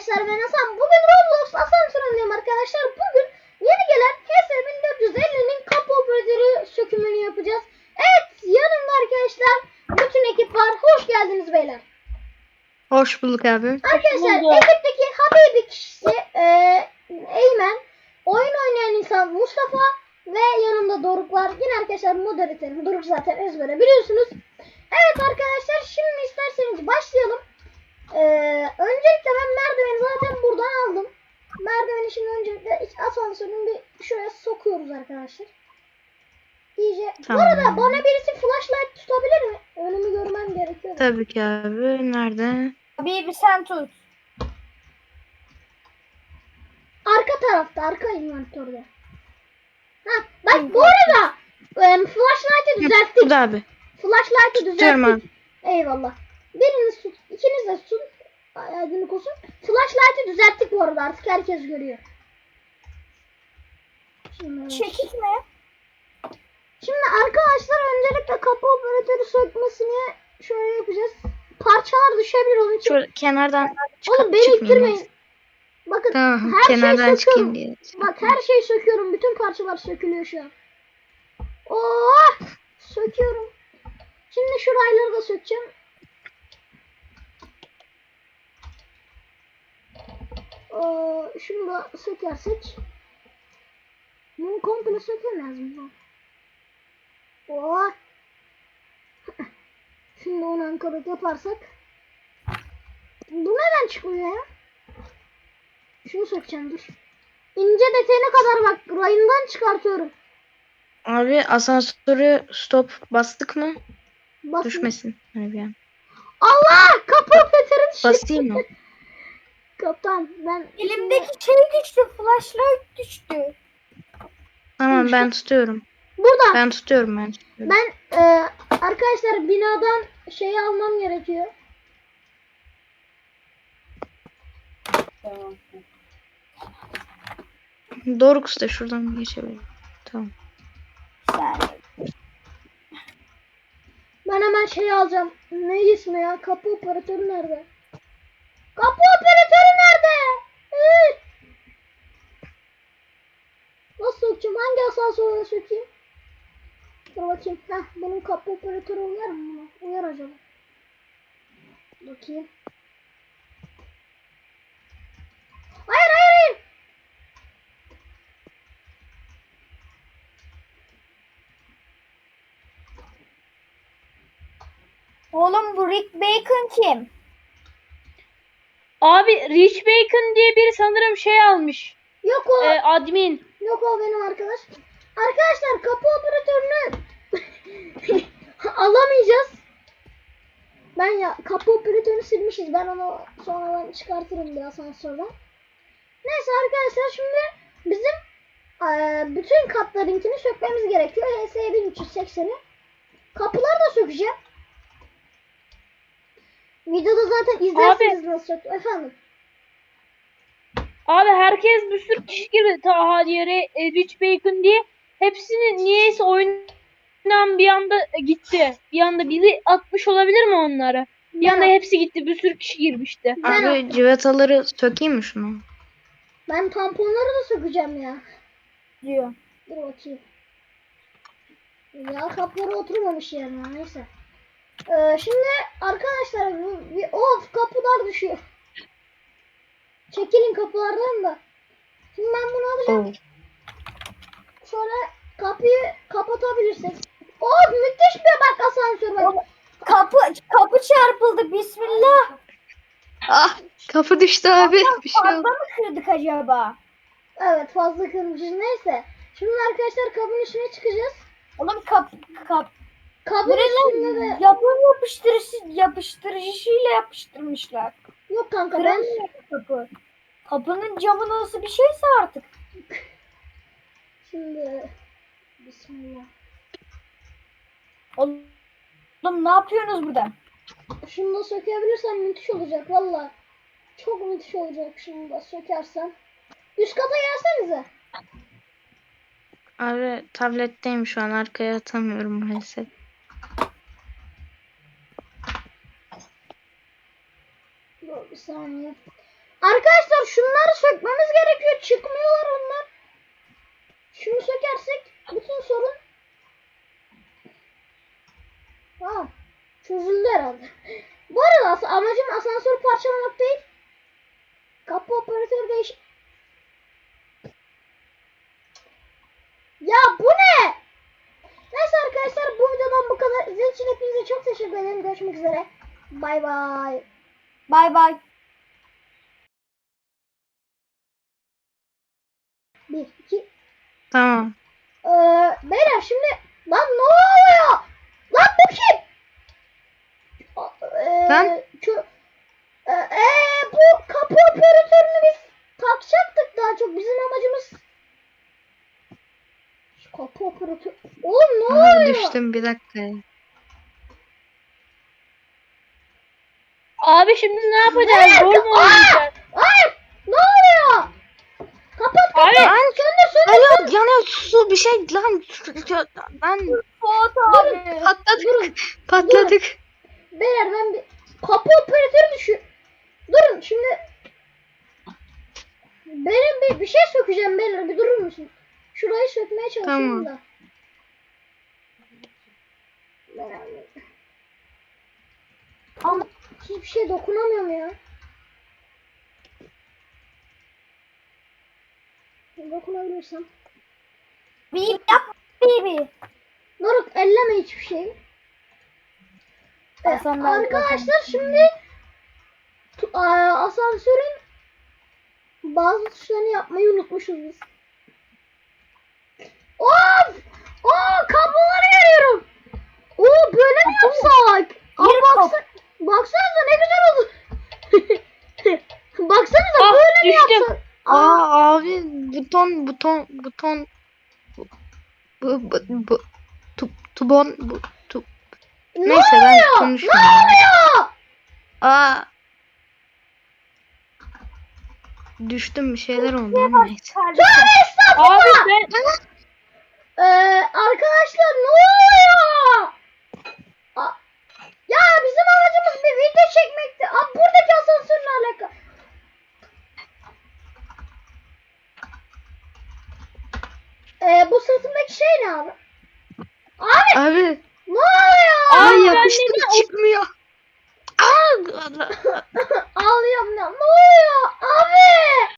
arkadaşlar ben Hasan. Bugün Roblox asansör oynuyorum arkadaşlar. Bugün yeni gelen HS 1450'nin kapı operatörü sökümünü yapacağız. Evet yanımda arkadaşlar bütün ekip var. Hoş geldiniz beyler. Hoş bulduk abi. Arkadaşlar bulduk. ekipteki Habibi kişisi e, Eymen, oyun oynayan insan Mustafa ve yanımda Doruk var. Yine arkadaşlar moderatörüm Doruk zaten ezbere biliyorsunuz. Evet arkadaşlar şimdi isterseniz başlayalım. E, öncelikle ben merdiveni zaten buradan aldım. Merdiveni şimdi öncelikle asansörün bir şuraya sokuyoruz arkadaşlar. İyice. Bu Tamam. arada bana birisi flashlight tutabilir mi? Önümü görmem gerekiyor. Tabii ki abi. Nerede? Bir bir sen tut. Arka tarafta, arka inventörde. Ha, bak bu arada em, flashlight'ı düzelttik. Bu da abi. Flashlight'ı Tutuyorum düzelttik. Eyvallah. Biriniz tut, ikiniz de. Ay, Aydınlık olsun. Bu arada artık herkes görüyor. Şimdi, Çekik mi? şimdi arkadaşlar öncelikle kapı operatörü sökmesini şöyle yapacağız. Parçalar düşebilir onun için. Şöyle kenardan çıkıp Oğlum beni ittirmeyin. Bakın Tamam. her kenardan çıkayım söküyorum. diye. Bak her şeyi söküyorum. Bütün parçalar sökülüyor şu an. Oh! Söküyorum. Şimdi şu rayları da sökeceğim. Ee, şunu da sökersek. Bunu komple sökemez mi? Oh! Şimdi onu ankarat yaparsak. Bu neden çıkmıyor ya? Şunu sökeceğim dur. İnce detayına kadar bak rayından çıkartıyorum. Abi asansörü stop bastık mı? Bak. Düşmesin. Bir an. Allah! Kapı düştü. Basayım mı? Kaptan ben Elimdeki şey düştü. Flashlight düştü. Tamam ben tutuyorum. burada Ben tutuyorum ben. tutuyorum. ben e, arkadaşlar binadan şeyi almam gerekiyor. Tamam. Doruk da şuradan geçebilir. Tamam. Ben hemen şey alacağım. Ne ismi ya? Kapı operatörü nerede? Kapı operatörü nerede? Hı! Nasıl sökeceğim? Hangi asansöre sökeyim? Dur bakayım. Heh, bunun kapı operatörü uyar mı? Uyar acaba. Bakayım. Hayır hayır hayır. Oğlum bu Rick Bacon kim? Abi Rich Bacon diye biri sanırım şey almış. Yok o. Ee, admin. Yok o benim arkadaş. Arkadaşlar kapı operatörünü alamayacağız. Ben ya kapı operatörünü silmişiz. Ben onu sonradan çıkartırım bir asansörden. Neyse arkadaşlar şimdi bizim eee, bütün katlarınkini sökmemiz gerekiyor. HS 1380'i. Kapıları da sökeceğim. Videoda zaten izlersiniz nasıl sök. Efendim. Abi herkes bir sürü kişi girdi Taha diye e, Rich Bacon diye. Hepsini niyeyse oyundan bir anda e, gitti. Bir anda biri atmış olabilir mi onlara? Bir anda Ben, hepsi gitti. Bir sürü kişi girmişti. Ben- Abi civataları sökeyim mi şunu? ben tamponları da sökeceğim ya. Diyor. Dur bakayım. Ya kapıları oturmamış yerine neyse. Ee, şimdi arkadaşlar bu bir of kapılar düşüyor. Çekilin kapılardan da. Şimdi ben bunu alacağım. Oo. Şöyle kapıyı kapatabilirsek. Of müthiş bir bak asansör bak. Kapı kapı çarpıldı. Bismillah. Ah kapı düştü abi. Bir şey Fazla oldu. mı kırdık acaba? Evet fazla kırmışız neyse. Şimdi arkadaşlar kabın üstüne çıkacağız. Oğlum kap kap. Kabın üstünde de yapım yapıştırıcı yapıştırıcıyla yapıştırmışlar. yok kanka ben kapı. Kapının camı nasıl bir şeyse artık. şimdi Bismillah. Oğlum ne yapıyorsunuz burada? Şunu da sökebilirsem müthiş olacak valla. Çok müthiş olacak şunu da sökersem. Üst kata gelsenize. Abi tabletteyim şu an arkaya atamıyorum maalesef. Dur bir saniye. Arkadaşlar şunları sökmemiz gerekiyor. Çıkmıyorlar onlar. Şunu sökersek bütün sorun Ha, çözüldü herhalde. Bu arada amacım asansörü parçalamak değil. Kapı operatörü değiş... Ya bu ne? Neyse arkadaşlar bu videodan bu kadar. İzlediğiniz için hepinize çok teşekkür ederim. Görüşmek üzere. Bay bay. Bay bay. Bir, iki. Tamam. Ee, beyler şimdi lan ne oluyor? Lan bu kim? Ee, Lan? Şu, ee, ee, bu kapı operatörünü biz takacaktık daha çok. Bizim amacımız şu kapı operatörü. Oğlum ne Aha, oluyor? düştüm bir dakika. ya. Abi şimdi ne yapacağız? Rol mu oynayacağız? Hayır! Ne oluyor? Kapat kapat. Abi. Söndür söndür. Yanıyor, yanıyor su bir şey lan. Ben Fuat abi. patladık. Patladık. Beyler ben bir kapı operatörü düşü. Durun şimdi. Benim bir, bir şey sökeceğim beyler bir durur musun? Şurayı sökmeye çalışıyorum Tamam. da. Beyler, Ama hiçbir şey dokunamıyorum ya. Dokunabilirsem. bir yap bir. Doruk elleme hiçbir şey. Ee, arkadaşlar şimdi aa, asansörün bazı tuşlarını yapmayı unutmuşuz biz. Of! Aa kabloları görüyorum. Oo böyle mi yapsak? Aa, Yürü baksa, baksanıza ne güzel oldu. baksanıza Ah, böyle mi düştüm. yapsak? Aa, Aa abi buton buton buton bu bu bu, tu, tubon bu tu, ne neyse ben oluyor? Ne konuşmuyorum. oluyor? Aa düştüm bir şeyler oldu ama neyse. Abi ben Ee, arkadaşlar ne oluyor? A- ya bizim amacımız bir video çekmekti. Abi buradaki asansörle alakalı. Ee, bu sırtımdaki şey ne abi? Abi Abi ne oluyor? ay yapıştı çıkmıyor. Aa, Allah. Ağlıyorum ya. Ne oluyor? Abi.